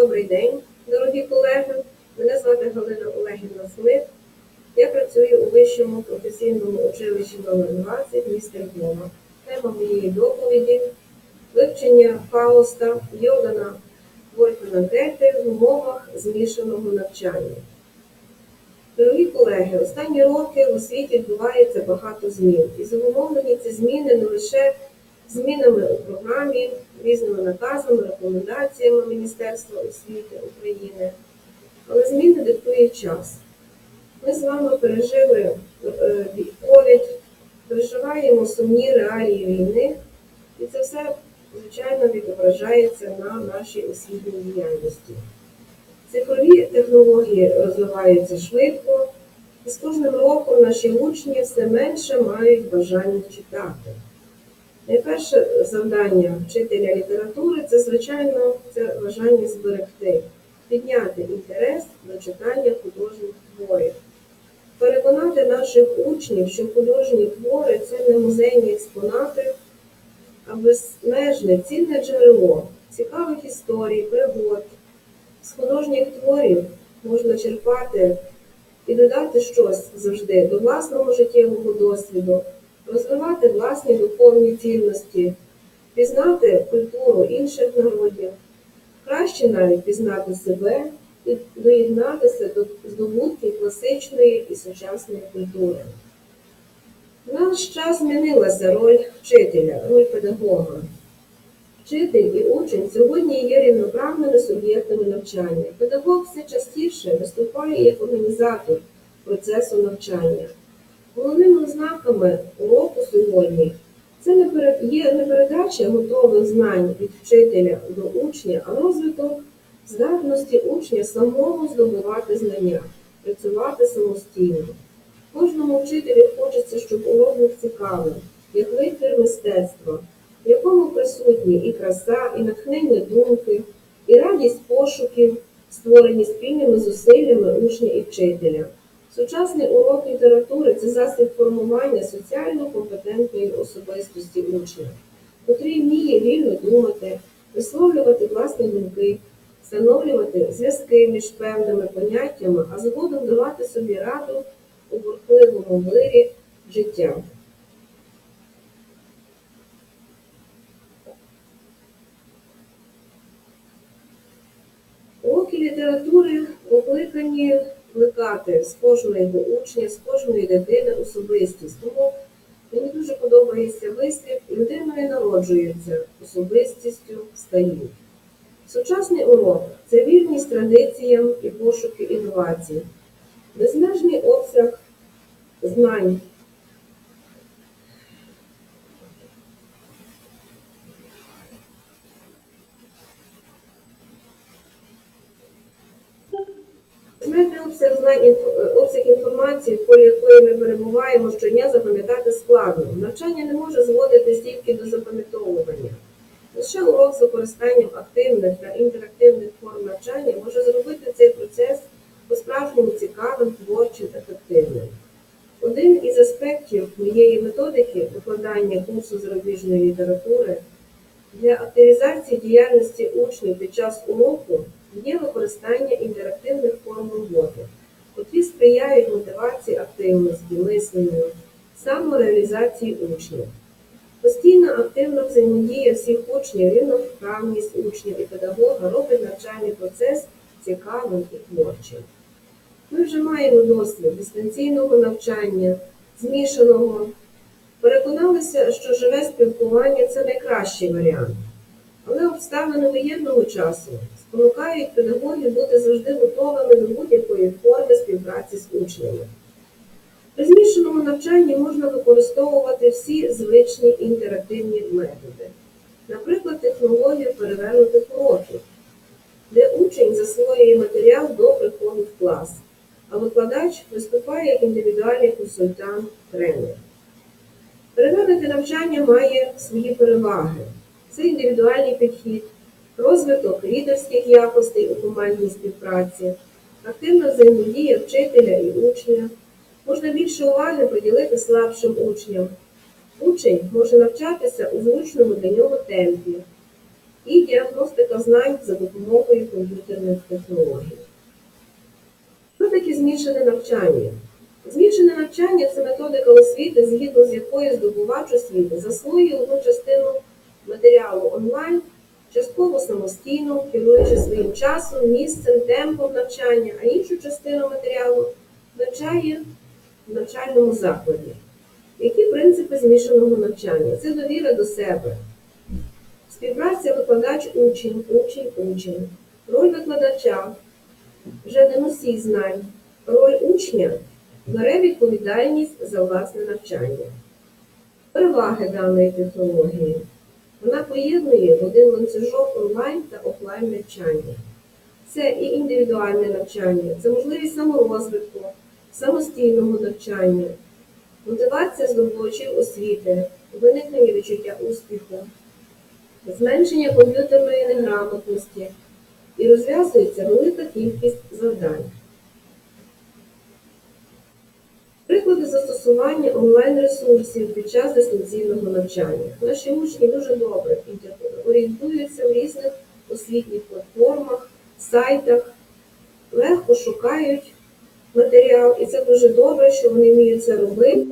Добрий день, дорогі колеги. Мене звати Галина Олегівна Смит. Я працюю у вищому професійному училищі номер 20 міста Львова. Тема моєї доповіді вивчення Фауста Йогана Вольфана Гете в умовах змішаного навчання. Дорогі колеги, останні роки у світі відбувається багато змін. І зумовлені ці зміни не лише змінами у програмі, різними наказами, рекомендаціями Міністерства освіти України, але зміни диктує час. Ми з вами пережили е, ковід, переживаємо сумні реалії війни, і це все, звичайно, відображається на нашій освітній діяльності. Цифрові технології розвиваються швидко, і з кожним роком наші учні все менше мають бажання читати. Найперше завдання вчителя літератури це, звичайно, це бажання зберегти, підняти інтерес до читання художніх творів, переконати наших учнів, що художні твори це не музейні експонати, а безмежне цінне джерело цікавих історій, пригод. З художніх творів можна черпати і додати щось завжди до власного життєвого досвіду, розвивати власні духовні цінності, пізнати культуру інших народів, краще навіть пізнати себе і доєднатися до здобутків класичної і сучасної культури. В наш час змінилася роль вчителя, роль педагога. Вчитель і учень сьогодні є рівноправними суб'єктами навчання. Педагог все частіше виступає як організатор процесу навчання. Головними ознаками уроку сьогодні це не перед- є не передача готових знань від вчителя до учня, а розвиток здатності учня самого здобувати знання, працювати самостійно. Кожному вчителю хочеться, щоб урок був цікавим, як витвір мистецтва, в якому присутні і краса, і натхнення думки, і радість пошуків, створені спільними зусиллями учня і вчителя. Сучасний урок літератури це засіб формування соціально компетентної особистості учня, котрий вміє вільно думати, висловлювати власні думки, встановлювати зв'язки між певними поняттями, а згодом давати собі раду у бурхливому вирі життя. Уроки літератури покликані плекати з кожного учня, з кожної дитини особистість. Тому мені дуже подобається вислів людиною народжується, особистістю стають. Сучасний урок це вірність традиціям і пошуки інновацій, безмежний обсяг знань. Безмежний обсяг знань, обсяг інформації, в якої ми перебуваємо щодня запам'ятати складно. Навчання не може зводитись тільки до запам'ятовування. Лише урок з використанням активних та інтерактивних форм навчання може зробити цей процес по-справжньому цікавим, творчим, ефективним. Один із аспектів моєї методики викладання курсу зарубіжної літератури для активізації діяльності учнів під час уроку є використання інтерактивних форм роботи, котрі сприяють мотивації активності, мисленню, самореалізації учнів. Постійна активна взаємодія всіх учнів, рівноправність учнів і педагога робить навчальний процес цікавим і творчим. Ми вже маємо досвід дистанційного навчання, змішаного. Переконалися, що живе спілкування це найкращий варіант. Але обставини воєнного часу спонукають педагогів бути завжди готовими до будь-якої форми співпраці з учнями. При змішаному навчанні можна використовувати всі звичні інтерактивні методи, наприклад, технологію перевернутих уроків, де учень засвоює матеріал до приходу в клас, а викладач виступає як індивідуальний консультант-тренер. Перевернуте навчання має свої переваги. Це індивідуальний підхід, розвиток лідерських якостей у командній співпраці, активна взаємодія вчителя і учня. Можна більше уваги приділити слабшим учням. Учень може навчатися у зручному для нього темпі. і діагностика знань за допомогою комп'ютерних технологій. Що таке змішане навчання? Змішане навчання це методика освіти, згідно з якою здобувач освіти засвоює одну частину матеріалу онлайн, частково самостійно, керуючи своїм часом, місцем, темпом навчання, а іншу частину матеріалу вивчає в навчальному закладі. Які принципи змішаного навчання? Це довіра до себе, співпраця викладач-учень, учень-учень, роль викладача, вже не носій знань, роль учня бере відповідальність за власне навчання. Переваги даної технології. Вона поєднує в один ланцюжок онлайн та офлайн навчання. Це і індивідуальне навчання, це можливість саморозвитку, самостійного навчання, мотивація здобувачів освіти, виникнення відчуття успіху, зменшення комп'ютерної неграмотності і розв'язується велика кількість завдань. Приклади застосування онлайн-ресурсів під час дистанційного навчання. Наші учні дуже добре орієнтуються в різних освітніх платформах, сайтах, легко шукають матеріал, і це дуже добре, що вони вміють це робити.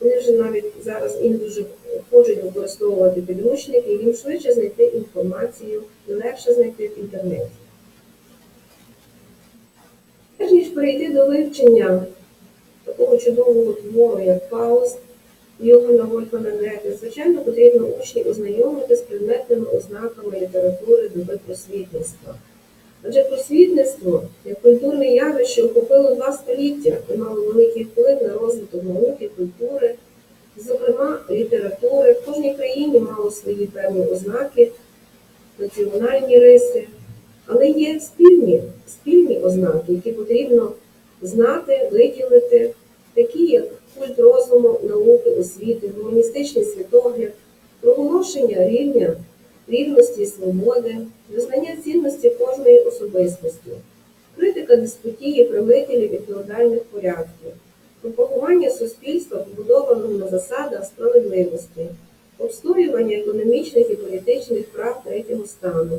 Вони вже навіть зараз їм дуже хочуть використовувати підручники, їм швидше знайти інформацію легше знайти в інтернеті. Перш ніж перейти до вивчення такого чудового твору, як Фауст, Йогана Вольфана Гете, звичайно, потрібно учні ознайомити з предметними ознаками літератури доби просвітництва. Адже просвітництво як культурне явище охопило два століття і мало великий вплив на розвиток науки, культури, зокрема літератури. В кожній країні мало свої певні ознаки, національні риси, але є спільні, спільні ознаки, які потрібно знати, виділити, такі як культ розуму, науки, освіти, гуманістичний світогляд, проголошення рівня, рівності і свободи, визнання цінності кожної особистості, критика диспутії правителів і феодальних порядків, пропагування суспільства, побудованого на засадах справедливості, обстоювання економічних і політичних прав третього стану,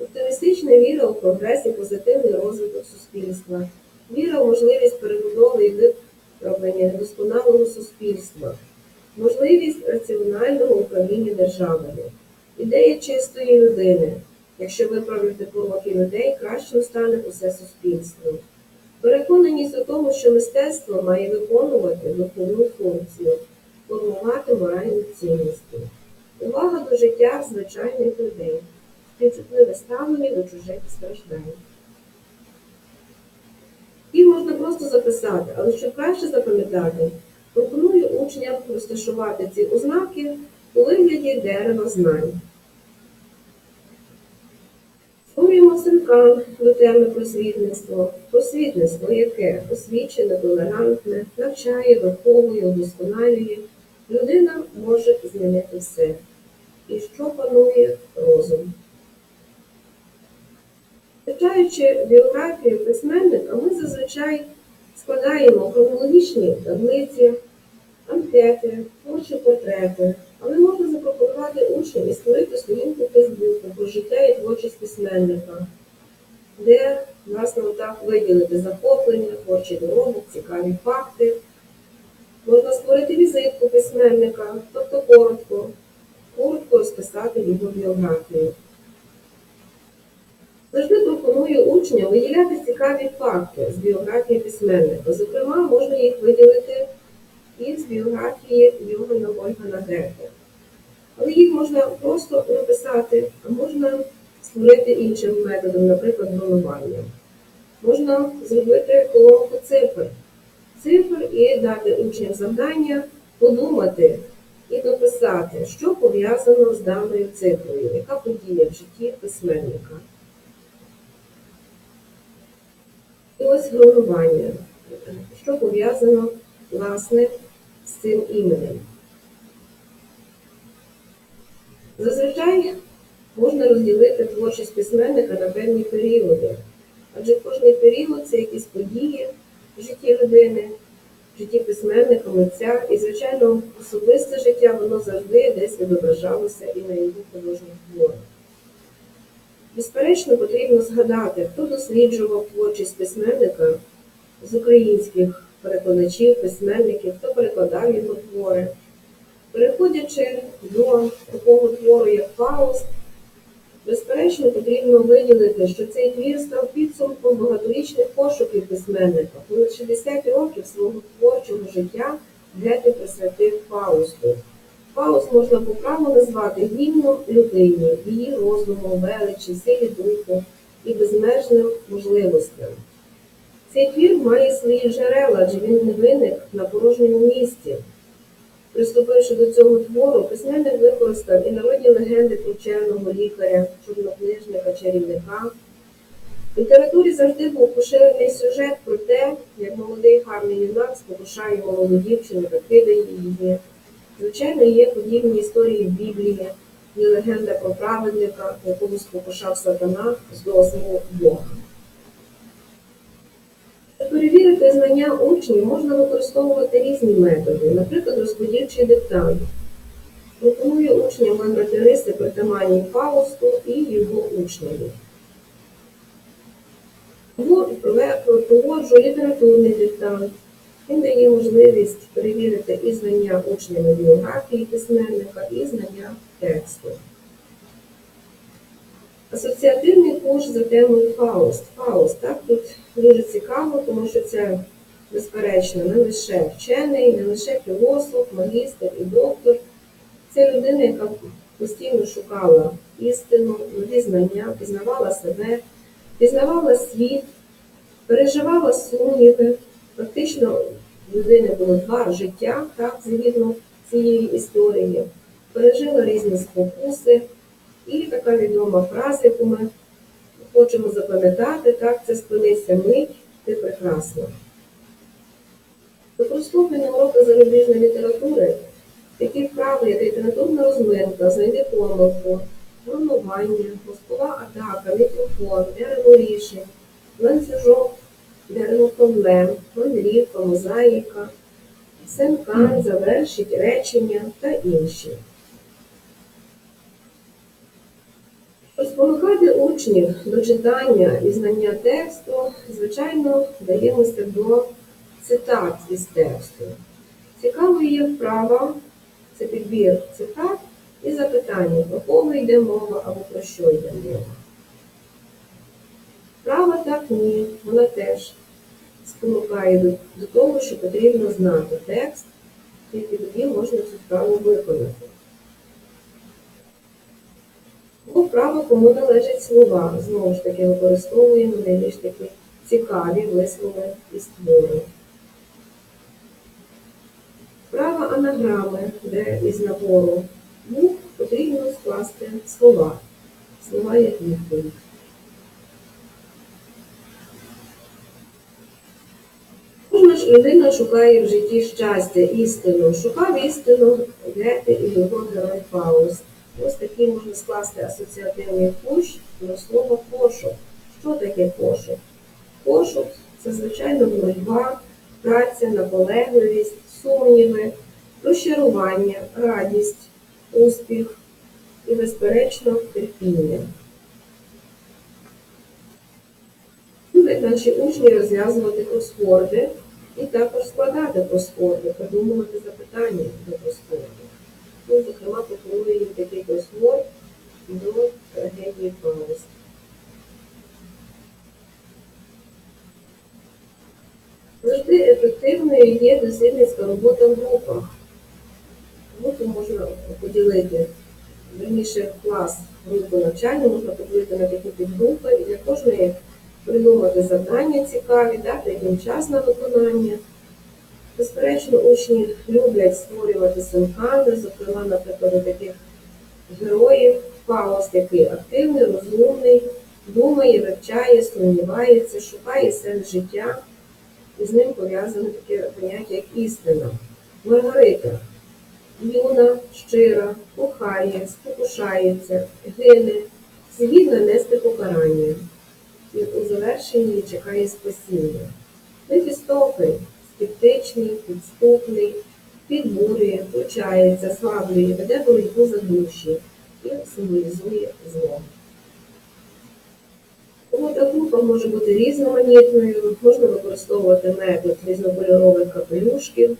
оптимістична віра у прогрес і позитивний розвиток суспільства віра в можливість перебудови і виправлення недосконалого суспільства, можливість раціонального управління державою, ідея чистої людини. Якщо виправити пороки людей, кращим стане усе суспільство. Переконаність у тому, що мистецтво має виконувати виховну функцію, формувати моральні цінності, увага до життя звичайних людей, співчутливе ставлення до чужих страждань. Їх можна записати, але щоб краще запам'ятати, пропоную учням розташувати ці ознаки у вигляді дерева знань. Створюємо синкан до теми просвітництво. Просвітництво, яке освічене, толерантне, навчає, виховує, удосконалює. Людина може змінити все. І що панує розум. Читаючи біографію письменника, ми зазвичай складаємо хронологічні таблиці, анкети, творчі портрети, але можна запропонувати учням і створити сторінку Фейсбуку про життя і творчість письменника, де, власне, так виділити захоплення, творчий доробок, цікаві факти. Можна створити візитку письменника, тобто коротко, коротко розписати його біографію. Завжди пропоную учням виділяти цікаві факти з біографії письменника. Зокрема, можна їх виділити із біографії Йогана Вольгана Грека. Але їх можна просто написати, а можна створити іншим методом, наприклад, бронування. Можна зробити колонку цифр. Цифр і дати учням завдання подумати і дописати, що пов'язано з даною цифрою, яка подія в житті письменника. І ось гронування, що пов'язано власне з цим іменем. Зазвичай можна розділити творчість письменника на певні періоди, адже кожний період це якісь події в житті людини, в житті письменника, митця, і, звичайно, особисте життя воно завжди десь відображалося і на його художніх творах. Безперечно, потрібно згадати, хто досліджував творчість письменника з українських перекладачів, письменників, хто перекладав його твори. Переходячи до такого твору, як Фауст, безперечно, потрібно виділити, що цей твір став підсумком багаторічних пошуків письменника. Понад 60 років свого творчого життя Гете присвятив Фаусту. Фауст можна по праву назвати гімном людині, її розуму, величі, силі духу і безмежним можливостям. Цей твір має свої джерела, адже він не виник на порожньому місці. Приступивши до цього твору, письменник використав і народні легенди про вченого лікаря, чорнокнижника, чарівника. В літературі завжди був поширений сюжет про те, як молодий гарний юнак спокушає молоду дівчину та кидає її. Звичайно, є подібні історії в Біблії, є легенда про праведника, якого спокушав сатана з дозволу Бога. Перевірити знання учнів, можна використовувати різні методи, наприклад, розподільчий диктант. Пропоную учням вибрати риси притаманні Фаусту і його учневі. Проводжу літературний диктант. Він дає можливість перевірити і знання учнями біографії письменника, і знання тексту. Асоціативний курс за темою Фауст. Фауст, так, тут дуже цікаво, тому що це, безперечно, не лише вчений, не лише філософ, магістр і доктор. Це людина, яка постійно шукала істину, нові знання, пізнавала себе, пізнавала світ, переживала сумніви. Фактично в людини було два життя, так, згідно цієї історії, пережила різні спокуси. І така відома фраза, яку ми хочемо запам'ятати, так, це спинися мить, ти прекрасна. Використовуємо уроки зарубіжної літератури, такі вправи, як літературна розминка, знайди помилку, планування, мозкова атака, мікрофон, дерево рішень, ланцюжок, дерево проблем, мандрівка, мозаїка, сенкан, завершить речення та інші. Спонукати учнів до читання і знання тексту, звичайно, даємося до цитат із тексту. Цікавою є вправа, це підбір цитат і запитання, про кого йде мова або про що йде мова. Так ні, вона теж спонукає до, того, що потрібно знати текст, тільки тоді можна цю вправу виконати. Бо Вправо, кому належать слова. Знову ж таки, використовуємо найбільш такі цікаві вислови із твору. Вправа анаграми, де із набору букв потрібно скласти слова. Слова як відповідь. Кожна ж людина шукає в житті щастя, істину. Шукав істину Гете і його герой Фауст. Ось такий можна скласти асоціативний кущ до слова пошук. Що таке пошук? Пошук це, звичайно, боротьба, праця, наполегливість, сумніви, розчарування, радість, успіх і, безперечно, терпіння. Наші учні розв'язувати кросворди і також складати кросворди, придумувати запитання до кросворду. Ну, зокрема, пропоную такий кросворд до трагедії Фауст. Завжди ефективною є дослідницька робота в групах. Групу можна поділити, верніше клас групи навчання можна поділити на такі підгрупи і для кожної придумати завдання цікаві, дати їм час на виконання. Безперечно, учні люблять створювати синкани, зокрема, наприклад, таких героїв Фауст, який активний, розумний, думає, вивчає, сумнівається, шукає сенс життя, і з ним пов'язане таке поняття, як істина. Маргарита юна, щира, кохає, спокушається, гине, згідно нести покарання, і у завершенні чекає спасіння. Мефістофель скептичний, підступний, підбурює, вручається, слаблює, веде боротьбу за душі і символізує зло. Підготовка може бути різноманітною, можна використовувати метод різнокольорових капелюшків.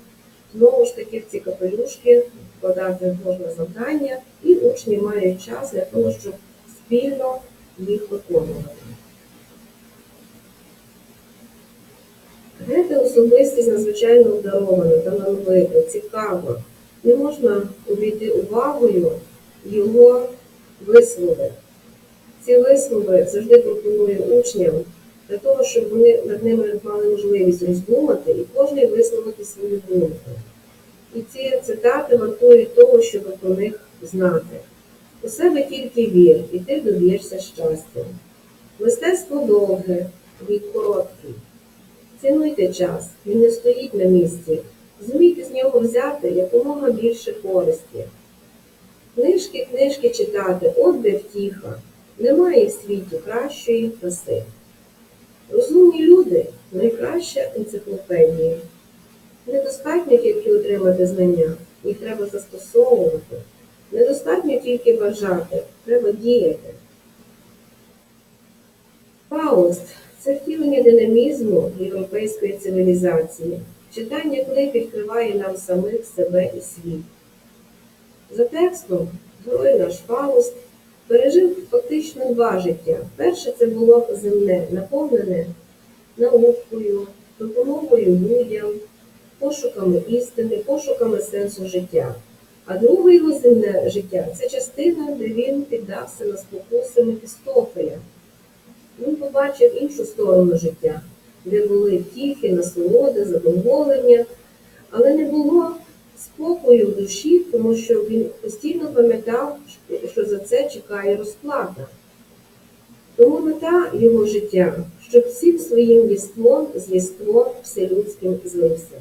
Знову ж таки, в ці капелюшки вкладати можна завдання, і учні мають час для того, щоб спільно їх виконувати. Гете особистість надзвичайно обдарована, талановита, цікава. Не можна обійти увагою його вислови. Ці вислови завжди пропоную учням для того, щоб вони над ними мали можливість роздумати і кожен висловити свою думку. І ці цитати вартують того, щоб про них знати. У себе тільки вір, і ти доб'єшся щастя. Мистецтво довге, вік короткий. Цінуйте час, він не стоїть на місці. Зумійте з нього взяти якомога більше користі. Книжки, книжки читати, от де втіха. Немає в світі кращої краси. Розумні люди найкраща енциклопедія. Недостатньо тільки отримати знання, їх треба застосовувати. Недостатньо тільки бажати, треба діяти. Фауст це втілення динамізму європейської цивілізації. Читання книг відкриває нам самих себе і світ. За текстом герой наш Фауст пережив фактично два життя. Перше це було земне, наповнене наукою, допомогою людям, пошуками істини, пошуками сенсу життя. А друге його земне життя це частина, де він піддався на спокуси Мефістофеля. Побачив іншу сторону життя, де були втіхи, насолоди, задоволення, але не було спокою в душі, тому що він постійно пам'ятав, що за це чекає розплата. Тому мета його життя, щоб всім своїм єством з вселюдським злився.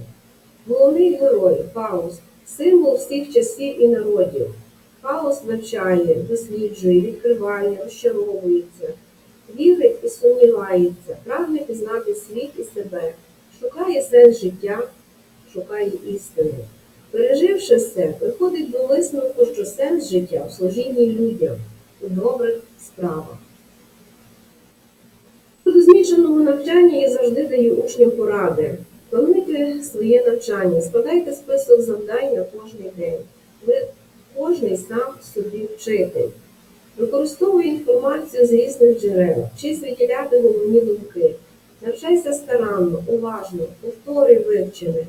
Головний герой Фауст, символ всіх часів і народів. Фауст навчає, досліджує, відкриває, розчаровується, вірить і сумнівається, прагне пізнати світ і себе, шукає сенс життя, шукає істини. Переживши все, приходить до висновку, що сенс життя в служінні людям, у добрих справах. У змішаному навчанні я завжди даю учням поради. Плануйте своє навчання, складайте список завдань на кожний день. Ви кожний сам собі вчитель. Використовуй інформацію з різних джерел, вчись виділяти головні думки. Навчайся старанно, уважно, повторюй вивчене.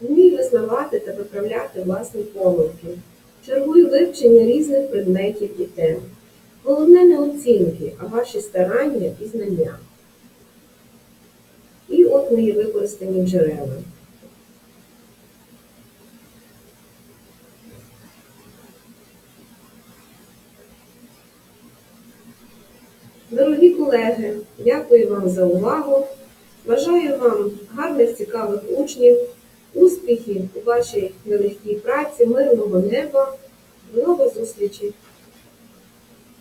Вмій визнавати та виправляти власні помилки. Чергуй вивчення різних предметів і тем. Головне не оцінки, а ваші старання і знання. І от мої використані джерела. Дорогі колеги, дякую вам за увагу. Бажаю вам гарних, цікавих учнів, успіхів у вашій нелегкій праці, мирного неба. До нових зустрічей!